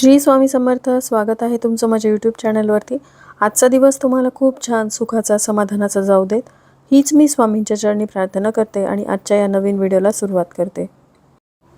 श्री स्वामी समर्थ स्वागत आहे तुमचं माझ्या यूट्यूब चॅनलवरती आजचा दिवस तुम्हाला खूप छान सुखाचा समाधानाचा जाऊ देत. हीच मी स्वामींच्या चरणी प्रार्थना करते आणि आजच्या या नवीन व्हिडिओला सुरुवात करते.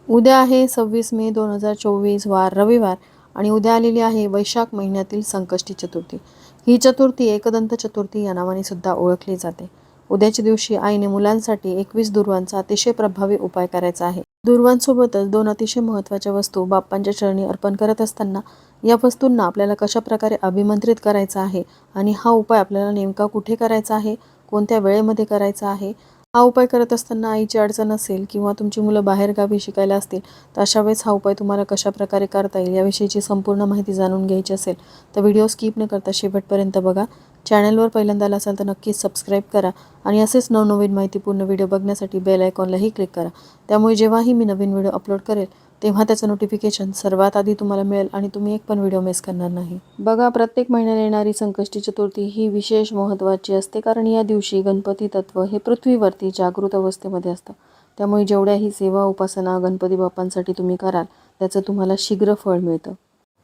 उद्या आहे सव्वीस मे दोन हजार चोवीस वार रविवार आणि उद्या आलेली आहे वैशाख महिन्यातील संकष्टी चतुर्थी. ही चतुर्थी एकदंत चतुर्थी या नावाने सुद्धा ओळखली जाते. उद्याच्या दिवशी आईने मुलांसाठी एकवीस दुर्वांचा अतिशय प्रभावी उपाय करायचा आहे. दुर्वांसोबतच दोन अतिशय महत्त्वाच्या वस्तू बाप्पांच्या चरणी अर्पण करत असताना या वस्तूंना आपल्याला कशा प्रकारे अभिमंत्रित करायचा आहे आणि हा उपाय आपल्याला नेमका कुठे करायचा आहे कोणत्या वेळेमध्ये करायचा आहे हा उपाय करत असताना आईची अडचण असेल किंवा तुमची मुलं बाहेरगावी शिकायला असतील तर अशा वेळेस हा उपाय तुम्हाला कशा प्रकारे करता येईल याविषयीची संपूर्ण माहिती जाणून घ्यायची असेल तर व्हिडिओ स्किप न करता शेवटपर्यंत बघा. चॅनलवर पहिल्यांदा आला असाल तर नक्कीच सबस्क्राईब करा आणि असेच नवनवीन माहितीपूर्ण व्हिडिओ बघण्यासाठी बेल आयकॉनलाही क्लिक करा. त्यामुळे जेव्हाही मी नवीन व्हिडिओ अपलोड करेल तेव्हा त्याचं नोटिफिकेशन सर्वात आधी तुम्हाला मिळेल आणि तुम्ही एक पण व्हिडिओ मिस करणार नाही. बघा प्रत्येक महिन्याला येणारी संकष्टी चतुर्थी ही विशेष महत्त्वाची असते कारण या दिवशी गणपती तत्व हे पृथ्वीवरती जागृत अवस्थेमध्ये असतं. त्यामुळे जेवढ्याही सेवा उपासना गणपती बाप्पांसाठी तुम्ही कराल त्याचं तुम्हाला शीघ्र फळ मिळतं.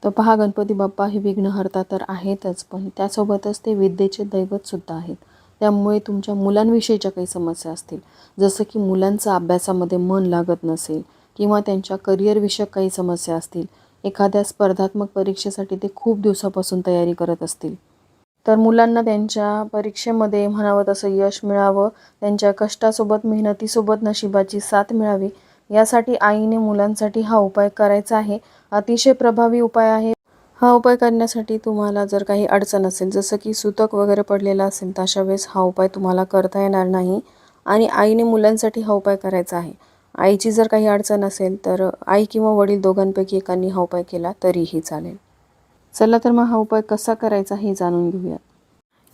तर पहा गणपती बाप्पा हे विघ्नहर्ता तर आहेतच पण त्यासोबतच ते विद्येचे दैवतसुद्धा आहेत. त्यामुळे तुमच्या मुलांविषयीच्या काही समस्या असतील. जसं की मुलांचं अभ्यासामध्ये मन लागत नसेल किंवा त्यांच्या करिअरविषयक काही समस्या असतील एखाद्या स्पर्धात्मक परीक्षेसाठी ते खूप दिवसापासून तयारी करत असतील. तर मुलांना त्यांच्या परीक्षेमध्ये म्हणावं तसं यश मिळावं त्यांच्या कष्टासोबत मेहनतीसोबत नशिबाची साथ मिळावी यासाठी आईने मुलांसाठी हा उपाय करायचा आहे. अतिशय प्रभावी उपाय आहे. हा उपाय करण्यासाठी तुम्हाला जर काही अडचण असेल जसं की सुतक वगैरे पडलेला असेल तर अशा वेळेस हा उपाय तुम्हाला करता येणार नाही. आणि आईने मुलांसाठी हा उपाय करायचा आहे. आईची जर काही अडचण असेल तर आई किंवा वडील दोघांपैकी एकांनी हा उपाय केला तरीही चालेल. चला तर मग हा उपाय कसा करायचा हे जाणून घेऊयात.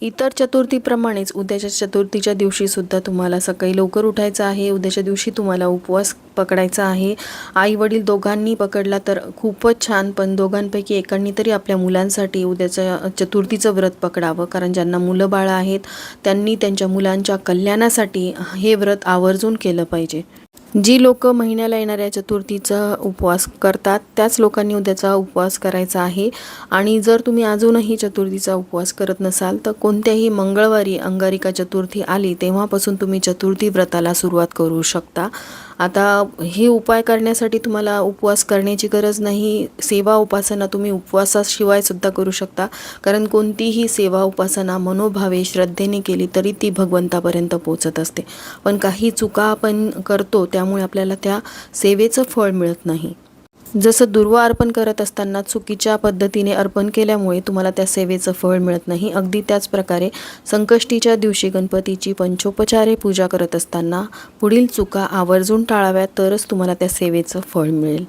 इतर चतुर्थीप्रमाणेच उद्याच्या चतुर्थीच्या दिवशीसुद्धा तुम्हाला सकाळी लवकर उठायचं आहे. उद्याच्या दिवशी तुम्हाला उपवास पकडायचा आहे. आई वडील दोघांनी पकडला तर खूपच छान पण दोघांपैकी एकांनी तरी आपल्या मुलांसाठी उद्याच्या चतुर्थीचं व्रत पकडावं कारण ज्यांना मुलं बाळं आहेत त्यांनी त्यांच्या मुलांच्या कल्याणासाठी हे व्रत आवर्जून केलं पाहिजे. जी लोक महिन्याला येणाऱ्या चतुर्थीचा उपवास करतात त्याच लोकांनी उद्याचा उपवास करायचा आहे. आणि जर तुम्ही अजूनही चतुर्थीचा उपवास करत नसाल तर कोणत्याही मंगळवारी अंगारिका चतुर्थी आली तेव्हापासून तुम्ही चतुर्थी व्रताला सुरुवात करू शकता. आता हे उपाय करण्यासाठी तुम्हाला उपवास करण्याची गरज नाही सेवा उपासना तुम्ही उपवासाशिवाय सुद्धा करू शकता. कारण कोणतीही सेवा उपासना मनोभावे श्रद्धेने केली तरी ती भगवंतापर्यंत पोचत असते. पण काही चुका आपण करतो त्यामुळे आपल्याला त्या सेवेचं फळ मिळत नाही. जसं दुर्वा अर्पण करत असताना चुकीच्या पद्धतीने अर्पण केल्यामुळे तुम्हाला त्या सेवेचं फळ मिळत नाही. अगदी त्याच प्रकारे संकष्टीच्या दिवशी गणपतीची पंचोपचारे पूजा करत असताना पुढील चुका आवर्जून टाळाव्यात तरच तुम्हाला त्या सेवेचं फळ मिळेल.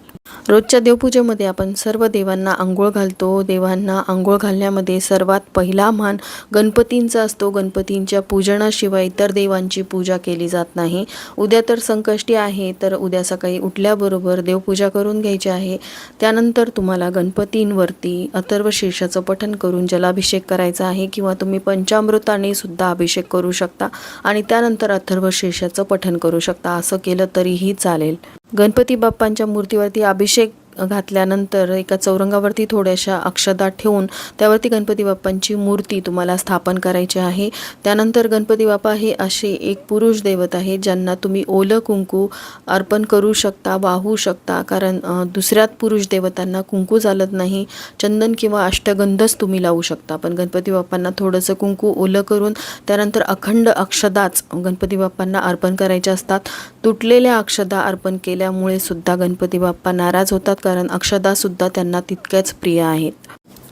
रोजच्या देवपूजेमध्ये आपण सर्व देवांना आंघोळ घालतो. देवांना आंघोळ घालण्यामध्ये सर्वात पहिला मान गणपतींचा असतो. गणपतींच्या पूजनाशिवाय इतर देवांची पूजा केली जात नाही. उद्या तर संकष्टी आहे तर उद्या सकाळी उठल्याबरोबर देवपूजा करून घ्यायची आहे. त्यानंतर तुम्हाला गणपतींवरती अथर्व शीर्षाचं पठण करून जलाभिषेक करायचा आहे किंवा तुम्ही पंचामृताने सुद्धा अभिषेक करू शकता आणि त्यानंतर अथर्व शीर्षाचं पठण करू शकता. असं केलं तरीही चालेल. गणपती बाप्पांच्या मूर्तीवरती अभिषेक घातल्यानंतर एका चौरंगावरती थोड्याशा अक्षदा ठेवून त्यावरती गणपती बाप्पांची मूर्ती तुम्हाला स्थापन करायची आहे. त्यानंतर गणपती बाप्पा हे असे एक पुरुष दैवत आहे ज्यांना तुम्ही ओलं कुंकू अर्पण करू शकता वाहू शकता कारण दुसऱ्यात पुरुष देवतांना कुंकू चालत नाही. चंदन किंवा अष्टगंधच तुम्ही लावू शकता. पण गणपती बाप्पांना थोडंसं कुंकू ओलं करून त्यानंतर अखंड अक्षदाच गणपती बाप्पांना अर्पण करायच्या असतात. तुटलेल्या अक्षदा अर्पण केल्यामुळे सुद्धा गणपती बाप्पा नाराज होतात. कारण अक्षदासुद्धा त्यांना तितक्याच प्रिय आहेत.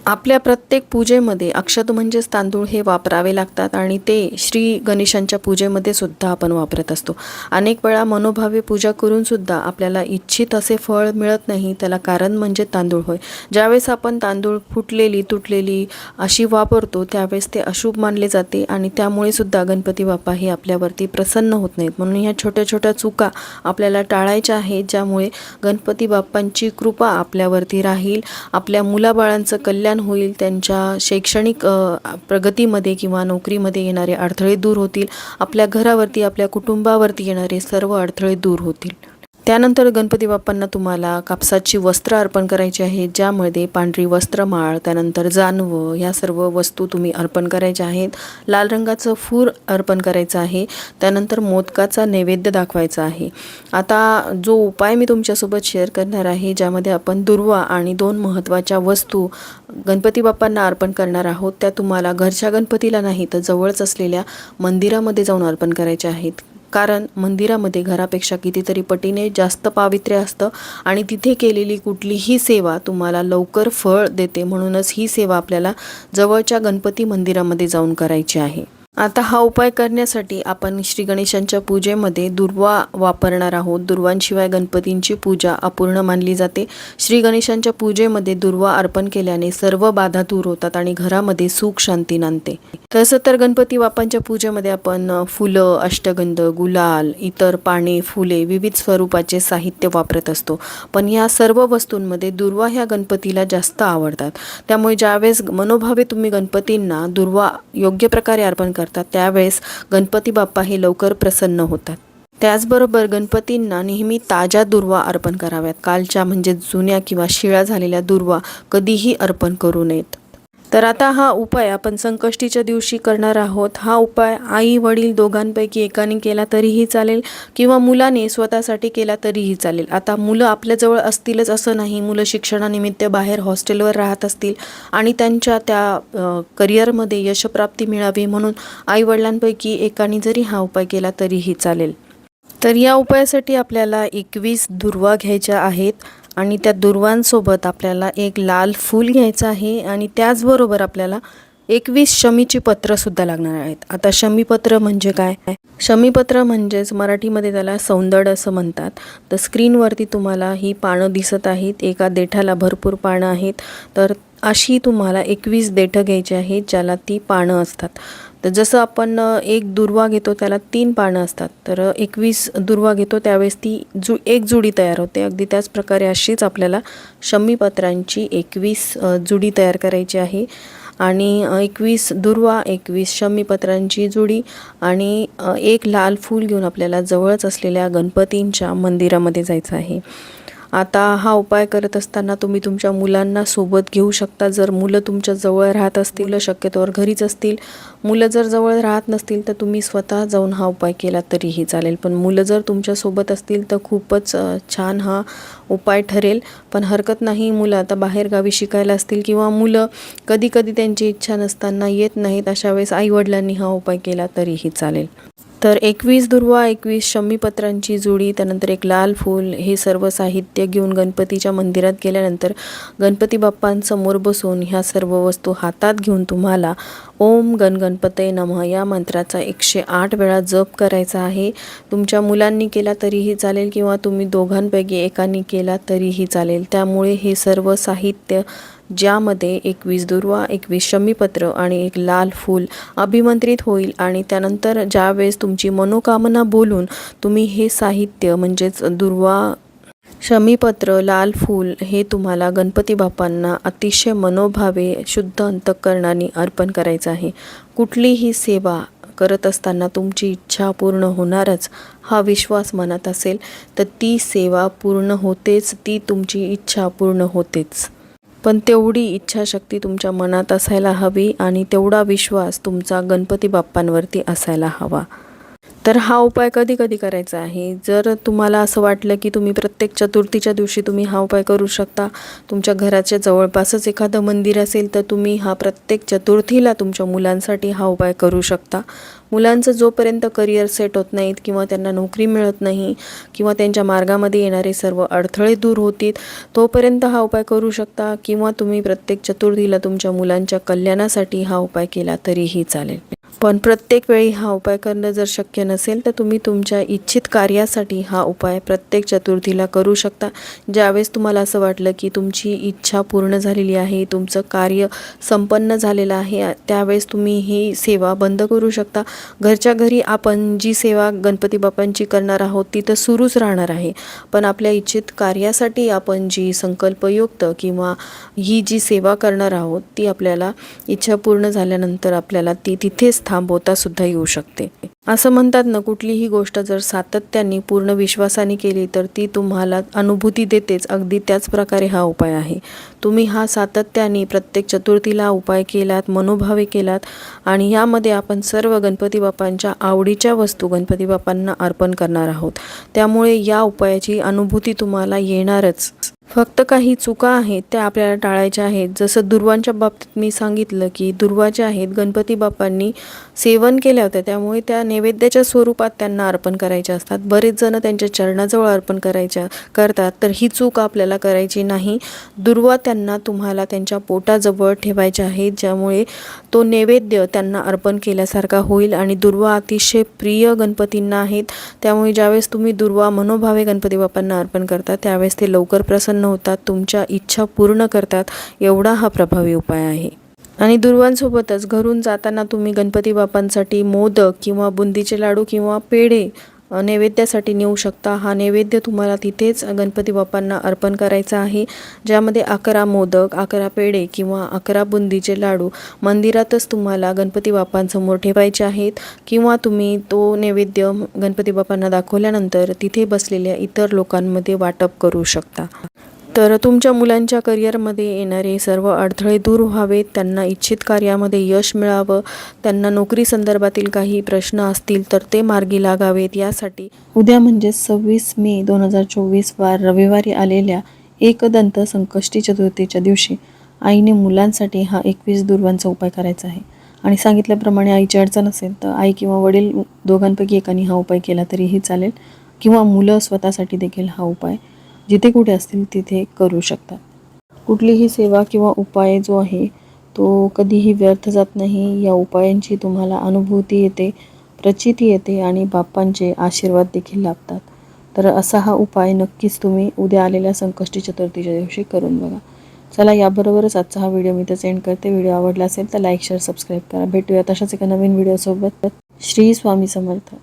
आपल्या प्रत्येक पूजेमध्ये अक्षत म्हणजेच तांदूळ हे वापरावे लागतात आणि ते श्री गणेशांच्या पूजेमध्ये सुद्धा आपण वापरत असतो. अनेक वेळा मनोभावे पूजा करूनसुद्धा आपल्याला इच्छित असे फळ मिळत नाही त्याला कारण म्हणजे तांदूळ होय. ज्यावेळेस आपण तांदूळ फुटलेली तुटलेली अशी वापरतो त्यावेळेस ते अशुभ मानले जाते आणि त्यामुळे सुद्धा गणपती बाप्पा हे आपल्यावरती प्रसन्न होत नाहीत. म्हणून ह्या छोट्या छोट्या चुका आपल्याला टाळायच्या आहेत ज्यामुळे गणपती बाप्पांची कृपा आपल्यावरती राहील. आपल्या मुलाबाळांचं कल्याण होईल त्यांच्या शैक्षणिक प्रगतीमध्ये किंवा नोकरीमध्ये येणारे अडथळे दूर होतील आपल्या घरावरती आपल्या कुटुंबावरती येणारे सर्व अडथळे दूर होतील. त्यानंतर गणपती बाप्पांना तुम्हाला कापसाची वस्त्र अर्पण करायची आहेत ज्यामध्ये पांढरी वस्त्रमाळ त्यानंतर जानवं ह्या सर्व वस्तू तुम्ही अर्पण करायच्या आहेत. लाल रंगाचं फूर अर्पण करायचं आहे त्यानंतर मोदकाचा नैवेद्य दाखवायचा आहे. आता जो उपाय मी तुमच्यासोबत शेअर करणार आहे ज्यामध्ये आपण दुर्वा आणि दोन महत्त्वाच्या वस्तू गणपती बाप्पांना अर्पण करणार आहोत त्या तुम्हाला घरच्या गणपतीला नाही तर जवळच असलेल्या मंदिरामध्ये जाऊन अर्पण करायच्या आहेत. कारण मंदिरामध्ये घरापेक्षा कितीतरी पटीने जास्त पावित्र्य असतं आणि तिथे केलेली कुठलीही सेवा तुम्हाला लवकर फळ देते म्हणूनच ही सेवा आपल्याला जवळच्या गणपती मंदिरामध्ये जाऊन करायची आहे. आता हा उपाय करण्यासाठी आपण श्री गणेशांच्या पूजेमध्ये दुर्वा वापरणार आहोत. दुर्वांशिवाय गणपतींची पूजा अपूर्ण मानली जाते. श्री गणेशांच्या पूजेमध्ये दुर्वा अर्पण केल्याने सर्व बाधा दूर होतात आणि घरामध्ये सुख शांती नांदते. तसं तर गणपती बाप्पांच्या पूजेमध्ये आपण फुलं अष्टगंध गुलाल इतर पाने फुले विविध स्वरूपाचे साहित्य वापरत असतो. पण या सर्व वस्तूंमध्ये दुर्वा ह्या गणपतीला जास्त आवडतात. त्यामुळे ज्यावेळेस मनोभावे तुम्ही गणपतींना दुर्वा योग्य प्रकारे अर्पण करतात त्यावेळेस गणपती बाप्पा हे लवकर प्रसन्न होतात. त्याचबरोबर गणपतींना नेहमी ताज्या दुर्वा अर्पण कराव्यात. कालच्या म्हणजे जुन्या किंवा शिळा झालेल्या दुर्वा कधीही अर्पण करू नयेत. तर आता हा उपाय आपण संकष्टीच्या दिवशी करणार आहोत. हा उपाय आई वडील दोघांपैकी एकाने केला तरीही चालेल किंवा मुलाने स्वतःसाठी केला तरीही चालेल. आता मुलं आपल्याजवळ असतीलच असं नाही. मुलं शिक्षणानिमित्त बाहेर हॉस्टेलवर राहत असतील आणि त्यांच्या त्या करिअरमध्ये यशप्राप्ती मिळावी म्हणून आई वडिलांपैकी एकाने जरी हा उपाय केला तरीही चालेल. तर या उपायासाठी आपल्याला एकवीस दुर्वा घ्यायच्या आहेत. आणि त्या दुर्वांसोबत आपल्याला एक लाल फूल घ्यायचं आहे आणि त्याचबरोबर आपल्याला एकवीस शमीची पत्रंसुद्धा लागणार आहेत. आता शमीपत्र म्हणजे काय? शमीपत्र म्हणजेच मराठीमध्ये त्याला सौंदड असं म्हणतात. तर स्क्रीनवरती तुम्हाला ही पानं दिसत आहेत. एका देठाला भरपूर पानं आहेत. तर अशी तुम्हाला एकवीस देठं घ्यायची आहेत ज्याला ती पानं असतात. तर जसं आपण एक दुर्वा घेतो त्याला तीन पानं असतात. तर एकवीस दुर्वा घेतो त्यावेळेस ती जु एक जुडी तयार होते. अगदी त्याच प्रकारे अशीच आपल्याला शमीपत्रांची एकवीस जुडी तयार करायची आहे. आणि एकवीस दुर्वा एकवीस शमीपत्रांची जुडी आणि एक लाल फूल घेऊन आपल्याला जवळच असलेल्या गणपतींच्या मंदिरामध्ये जायचं आहे. आता हा उपाय करत असताना तुम्ही तुमच्या मुलांना सोबत घेऊ शकता. जर मुलं तुमच्या जवळ राहत असतील शक्यतोवर घरीच असतील. मुलं जर जवळ राहत नसतील तर तुम्ही स्वतः जाऊन हा उपाय केला तरीही चालेल. पण मुलं जर तुमच्यासोबत असतील तर खूपच छान हा उपाय ठरेल. पण हरकत नाही मुलं आता बाहेरगावी शिकायला असतील किंवा मुलं कधी कधी त्यांची इच्छा नसताना येत नाहीत अशा वेळेस आईवडिलांनी हा उपाय केला तरीही चालेल. तर एकवीस दुर्वा एकवीस शमीपत्रांची जुडी त्यानंतर एक लाल फूल हे सर्व साहित्य घेऊन गणपतीच्या मंदिरात गेल्यानंतर गणपती बाप्पांसमोर बसून ह्या सर्व वस्तू हातात घेऊन तुम्हाला ओम गण गणपते नमः या मंत्राचा एकशे आठ वेळा जप करायचा आहे. तुमच्या मुलांनी केला तरीही चालेल किंवा तुम्ही दोघांपैकी एकानी केला तरीही चालेल. त्यामुळे हे सर्व साहित्य ज्यामध्ये एकवीस दुर्वा एकवीस शमीपत्र आणि एक लाल फूल अभिमंत्रित होईल आणि त्यानंतर ज्यावेळेस तुमची मनोकामना बोलून तुम्ही हे साहित्य म्हणजेच दुर्वा शमीपत्र लाल फूल हे तुम्हाला गणपती बाप्पांना अतिशय मनोभावे शुद्ध अंतःकरणाने अर्पण करायचं आहे. कुठलीही सेवा करत असताना तुमची इच्छा पूर्ण होणारच हा विश्वास मनात असेल तर ती सेवा पूर्ण होतेच ती तुमची इच्छा पूर्ण होतेच. पण तेवढी इच्छाशक्ती तुमच्या मनात असायला हवी आणि तेवढा विश्वास तुमचा गणपती बाप्पांवरती असायला हवा. तर हा उपाय कधी कधी करायचा आहे. जर तुम्हाला असं वाटलं की तुम्ही प्रत्येक चतुर्थीच्या दिवशी तुम्ही हा उपाय करू शकता तुमच्या घराच्या जवळपासच एखादं मंदिर असेल तर तुम्ही हा प्रत्येक चतुर्थीला तुमच्या मुलांसाठी हा उपाय करू शकता. मुलांचं जोपर्यंत करिअर सेट होत नाहीत किंवा त्यांना नोकरी मिळत नाही किंवा त्यांच्या मार्गामध्ये येणारे सर्व अडथळे दूर होतील तोपर्यंत हा उपाय करू शकता किंवा तुम्ही प्रत्येक चतुर्थीला तुमच्या मुलांच्या कल्याणासाठी हा उपाय केला तरीही चालेल. पण प्रत्येक वेळी हा उपाय करणं जर शक्य नसेल तर तुम्ही तुमच्या इच्छित कार्यासाठी हा उपाय प्रत्येक चतुर्थीला करू शकता. ज्यावेळेस तुम्हाला असं वाटलं की तुमची इच्छा पूर्ण झालेली आहे तुमचं कार्य संपन्न झालेलं आहे त्यावेळेस तुम्ही ही सेवा बंद करू शकता. घरच्या घरी आपण जी सेवा गणपती बाप्पांची करणार आहोत ती तर सुरूच राहणार आहे. पण आपल्या इच्छित कार्यासाठी आपण जी संकल्पयुक्त किंवा ही जी सेवा करणार आहोत ती आपल्याला इच्छा पूर्ण झाल्यानंतर आपल्याला ती तिथेच थांबवता सुद्धा येऊ शकते. असं म्हणतात ना कुठलीही गोष्ट जर सातत्याने पूर्ण विश्वासाने केली तर ती तुम्हाला अनुभूती देतेच. अगदी त्याच प्रकारे हा उपाय आहे. तुम्ही हा सातत्याने प्रत्येक चतुर्थीला उपाय केलात मनोभावे केलात आणि यामध्ये आपण सर्व गणपती बाप्पांच्या आवडीच्या वस्तू गणपती बाप्पांना अर्पण करणार आहोत. त्यामुळे या उपायाची अनुभूती तुम्हाला येणारच. फक्त काही चुका आहेत त्या आपल्याला टाळायच्या आहेत. जसं दुर्वांच्या बाबतीत मी सांगितलं की दुर्वा ज्या आहेत गणपती बाप्पांनी सेवन केल्या होत्या. त्यामुळे त्या नैवेद्याच्या स्वरूपात त्यांना अर्पण करायच्या असतात. बरेच जण त्यांच्या चरणाजवळ अर्पण करायच्या करतात. तर ही चूक आपल्याला करायची नाही. दुर्वा त्यांना तुम्हाला त्यांच्या पोटाजवळ ठेवायच्या आहेत ज्यामुळे तो नैवेद्य त्यांना अर्पण केल्यासारखा होईल. आणि दुर्वा अतिशय प्रिय गणपतींना आहेत. त्यामुळे ज्यावेळेस तुम्ही दुर्वा मनोभावे गणपती बाप्पांना अर्पण करता त्यावेळेस ते लवकर प्रसन्न होतात तुमच्या इच्छा पूर्ण करतात. एवढा हा प्रभावी उपाय आहे. आणि दुर्वांसोबतच घरून जाताना तुम्ही गणपती बाप्पांसाठी मोदक किंवा बुंदीचे लाडू किंवा पेढे नैवेद्यासाठी नेऊ शकता. हा नैवेद्य तुम्हाला तिथेच गणपती बाप्पांना अर्पण करायचा आहे ज्यामध्ये अकरा मोदक अकरा पेढे किंवा अकरा बुंदीचे लाडू मंदिरातच तुम्हाला गणपती बाप्पांसमोर ठेवायचे आहेत. किंवा तुम्ही तो नैवेद्य गणपती बाप्पांना दाखवल्यानंतर तिथे बसलेल्या इतर लोकांमध्ये वाटप करू शकता. तर तुमच्या मुलांच्या करिअरमध्ये येणारे सर्व अडथळे दूर व्हावेत. त्यांना इच्छित कार्यामध्ये यश मिळावं. त्यांना नोकरी संदर्भातील काही प्रश्न असतील तर ते मार्गी लागावेत. यासाठी उद्या म्हणजे सव्वीस मे दोन हजार चोवीस वार रविवारी आलेल्या एकदंत संकष्टी चतुर्थीच्या दिवशी आईने मुलांसाठी हा एकवीस दुर्वांचा उपाय करायचा आहे. आणि सांगितल्याप्रमाणे आईची अडचण असेल तर आई किंवा वडील दोघांपैकी एकाने हा उपाय केला तरीही चालेल. किंवा मुलं स्वतःसाठी देखील हा उपाय जिथे कुठे असतील तिथे करू शकतात. कुठलीही सेवा किंवा उपाय जो आहे तो कधीही व्यर्थ जात नाही. या उपायांची तुम्हाला अनुभूती येते प्रचिती येते आणि बाप्पांचे आशीर्वाद देखील लाभतात. तर असा हा उपाय नक्कीच तुम्ही उद्या आलेल्या संकष्टी चतुर्थीच्या दिवशी करून बघा. चला याबरोबरच आजचा हा व्हिडिओ मी तर सेंड करते. व्हिडिओ आवडला असेल तर लाईक शेअर सबस्क्राईब करा. भेटूया तशाच एका नवीन व्हिडिओसोबत. श्री स्वामी समर्थ.